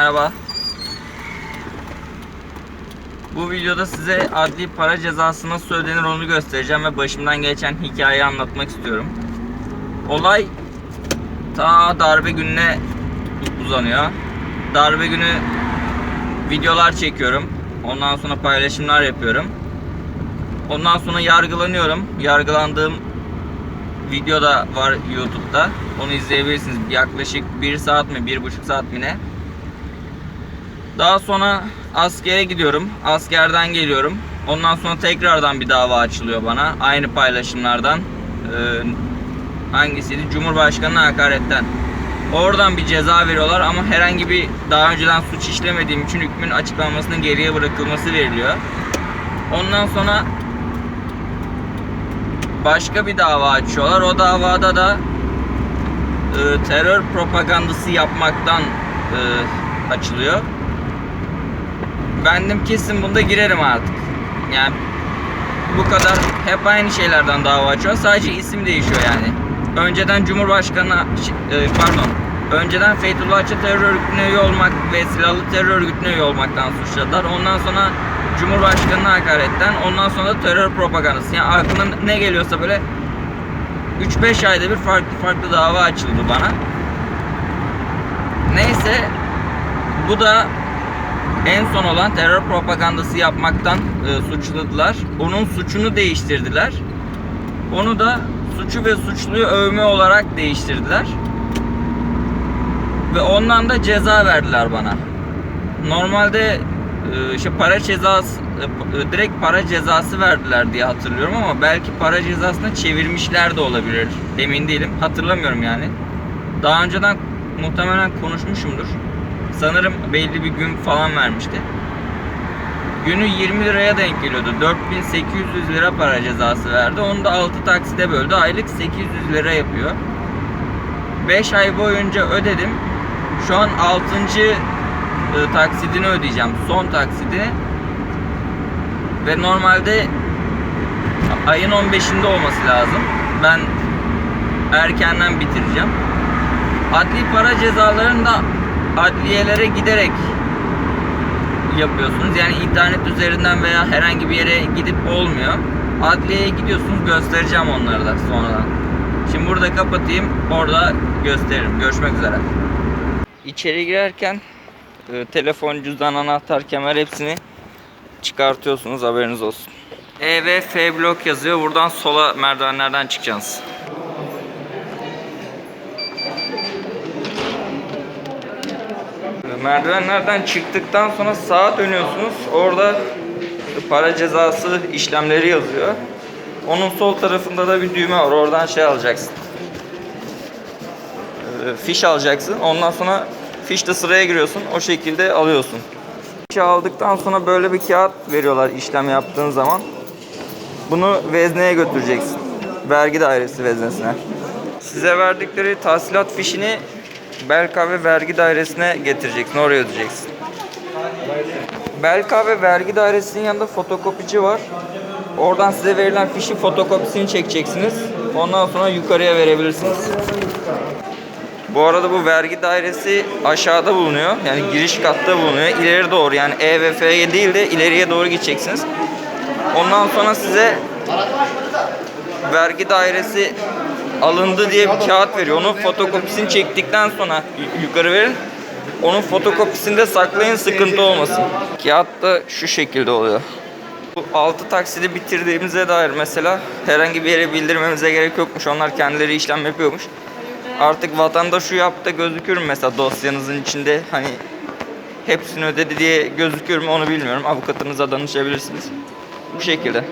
Merhaba. Bu videoda size adli para cezası nasıl ödenir onu göstereceğim ve başımdan geçen hikayeyi anlatmak istiyorum. Olay ta darbe gününe uzanıyor. Darbe günü videolar çekiyorum. Ondan sonra paylaşımlar yapıyorum. Ondan sonra yargılanıyorum. Yargılandığım video da var YouTube'da. Onu izleyebilirsiniz. Yaklaşık 1 saat mi, 1,5 saat mi ne? Daha sonra askere gidiyorum. Askerden geliyorum. Ondan sonra tekrardan bir dava açılıyor bana. Aynı paylaşımlardan. Ee, hangisiydi? Cumhurbaşkanına hakaretten. Oradan bir ceza veriyorlar ama herhangi bir daha önceden suç işlemediğim için hükmün açıklanmasının geriye bırakılması veriliyor. Ondan sonra başka bir dava açıyorlar. O davada da e, terör propagandası yapmaktan e, açılıyor. Bendim kesin bunda girerim artık. Yani bu kadar hep aynı şeylerden dava açıyor. Sadece isim değişiyor yani. Önceden Cumhurbaşkanı e, pardon. Önceden Fethullahçı terör örgütüne üye olmak ve silahlı terör örgütüne üye olmaktan suçladılar. Ondan sonra Cumhurbaşkanına hakaretten, ondan sonra da terör propagandası. Yani aklına ne geliyorsa böyle 3-5 ayda bir farklı farklı dava açıldı bana. Neyse bu da en son olan terör propagandası yapmaktan e, suçladılar. Onun suçunu değiştirdiler. Onu da suçu ve suçluyu övme olarak değiştirdiler. Ve ondan da ceza verdiler bana. Normalde e, işte para cezası e, direkt para cezası verdiler diye hatırlıyorum ama belki para cezasına çevirmişler de olabilir. Emin değilim. Hatırlamıyorum yani. Daha önceden muhtemelen konuşmuşumdur. Sanırım belli bir gün falan vermişti. Günü 20 liraya denk geliyordu. 4800 lira para cezası verdi. Onu da 6 taksite böldü. Aylık 800 lira yapıyor. 5 ay boyunca ödedim. Şu an 6. e, taksidini ödeyeceğim. Son taksidini. Ve normalde ayın 15'inde olması lazım. Ben erkenden bitireceğim. Adli para cezalarını da adliyelere giderek yapıyorsunuz. Yani internet üzerinden veya herhangi bir yere gidip olmuyor. Adliyeye gidiyorsunuz göstereceğim onları da sonradan. Şimdi burada kapatayım orada gösteririm. Görüşmek üzere. İçeri girerken e, telefon, cüzdan, anahtar, kemer hepsini çıkartıyorsunuz haberiniz olsun. E ve F blok yazıyor. Buradan sola merdivenlerden çıkacaksınız. Merdivenlerden çıktıktan sonra sağa dönüyorsunuz. Orada para cezası işlemleri yazıyor. Onun sol tarafında da bir düğme var. Oradan şey alacaksın. Ee, Fiş alacaksın. Ondan sonra fişte sıraya giriyorsun. O şekilde alıyorsun. Fişi aldıktan sonra böyle bir kağıt veriyorlar işlem yaptığın zaman. Bunu vezneye götüreceksin. Vergi dairesi veznesine. Size verdikleri tahsilat fişini Belka Vergi Dairesi'ne getireceksin. Oraya ödeyeceksin. Belka ve Vergi Dairesi'nin yanında fotokopici var. Oradan size verilen fişi fotokopisini çekeceksiniz. Ondan sonra yukarıya verebilirsiniz. Bu arada bu vergi dairesi aşağıda bulunuyor. Yani giriş katta bulunuyor. İleri doğru yani E ve F'ye değil de ileriye doğru gideceksiniz. Ondan sonra size vergi dairesi alındı diye bir kağıt veriyor. Onun fotokopisini çektikten sonra yukarı verin. Onun fotokopisini de saklayın sıkıntı olmasın. Kağıt da şu şekilde oluyor. Bu 6 taksidi bitirdiğimize dair mesela herhangi bir yere bildirmemize gerek yokmuş. Onlar kendileri işlem yapıyormuş. Artık vatandaş şu yaptı gözükür mü mesela dosyanızın içinde hani hepsini ödedi diye gözükür mü onu bilmiyorum. Avukatınıza danışabilirsiniz. Bu şekilde.